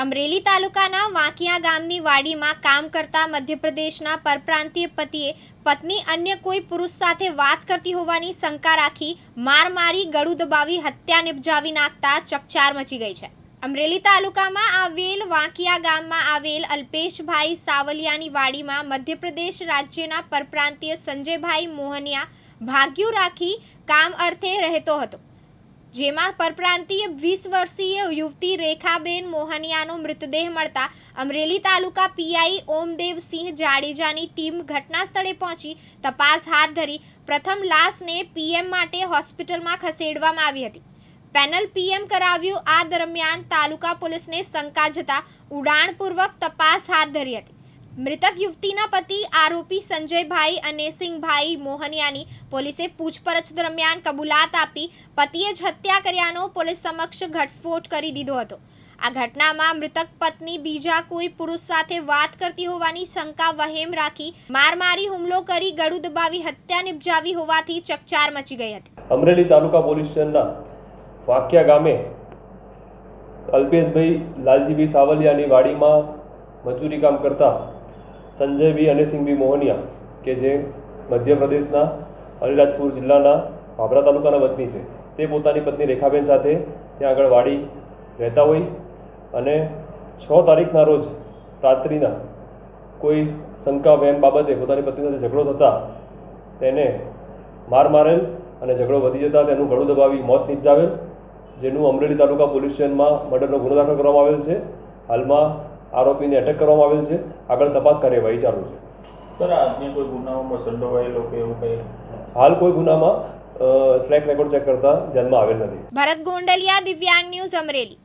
અમરેલી તાલુકાના વાંકિયા ગામની વાડીમાં કામ કરતા મધ્યપ્રદેશના પરપ્રાંતીય પતિએ પત્ની અન્ય કોઈ પુરુષ સાથે વાત કરતી હોવાની શંકા રાખી માર મારી ગળું દબાવી હત્યા નિપજાવી નાખતા ચકચાર મચી ગઈ છે. અમરેલી તાલુકામાં આવેલ વાંકિયા ગામમાં આવેલ અલ્પેશભાઈ સાવલિયાની વાડીમાં મધ્યપ્રદેશ રાજ્યના પરપ્રાંતીય સંજયભાઈ મોહનિયા ભાગ્યું રાખી કામ અર્થે રહેતો હતો. જેમાં પરપ્રાંતીય વીસ વર્ષીય યુવતી રેખાબેન મોહનિયાનો મૃતદેહ મળતા અમરેલી તાલુકા પીઆઈ ઓમદેવસિંહ જાડેજાની ટીમ ઘટના સ્થળે પહોંચી તપાસ હાથ ધરી પ્રથમ લાશને પીએમ માટે હોસ્પિટલમાં ખસેડવામાં આવી હતી. પેનલ પીએમ કરાવ્યું આ દરમિયાન તાલુકા પોલીસને શંકા જતા ઉડાણપૂર્વક તપાસ હાથ ધરી હતી. મૃતક યુવતીના પતિ આરોપી સંજયભાઈ અને સિંહભાઈ મોહનિયાની પોલીસે પૂછપરછ દરમિયાન કબૂલાત આપી પતિએ જ હત્યા કર્યાનો પોલીસ સમક્ષ ઘટસ્ફોટ કરી દીધો હતો. આ ઘટનામાં મૃતક પત્ની બીજા કોઈ પુરુષ સાથે વાત કરતી હોવાની શંકા વહેમ રાખી માર મારી હુમલો કરી ગળું દબાવી હત્યા નિપજાવી હોવાથી ચકચાર મચી ગઈ હતી. અમરેલી તાલુકા પોલીસ સ્ટેશનના વાંકિયા ગામે અલ્પેશભાઈ લાલજીભાઈ સાવલિયાની વાડીમાં મજૂરી કામ કરતા સંજયભાઈ બી મોહનિયા, કે જે મધ્યપ્રદેશના અલીરાજપુર જિલ્લાના ભાભરા તાલુકાના વતની છે. તે પોતાની પત્ની રેખાબેન સાથે ત્યાં આગળ વાડી રહેતા હોય અને છ તારીખના રોજ રાત્રિના કોઈ શંકા, વહેમ બાબતે પોતાની પત્ની સાથે ઝઘડો થતાં તેને માર મારેલ અને ઝઘડો વધી જતાં તેનું ગળું દબાવી મોત નિપજાવેલ, જેનું અમરેલી તાલુકા પોલીસ સ્ટેશનમાં મર્ડરનો ગુનો દાખલ કરવામાં આવેલ છે. હાલમાં આરોપીને અટક કરવામાં આવેલ છે. આગળ તપાસ કાર્યવાહી ચાલુ છે. સર આ કોઈ ગુનાઓમાં સંડોવાયેલો કે એવું કંઈ? હાલ કોઈ ગુનામાં ટ્રેક રેકોર્ડ ચેક કરતા ધ્યાનમાં આવેલ નથી. ભરત ગોંડલિયા દિવ્યાંગ ન્યૂઝ અમરેલી.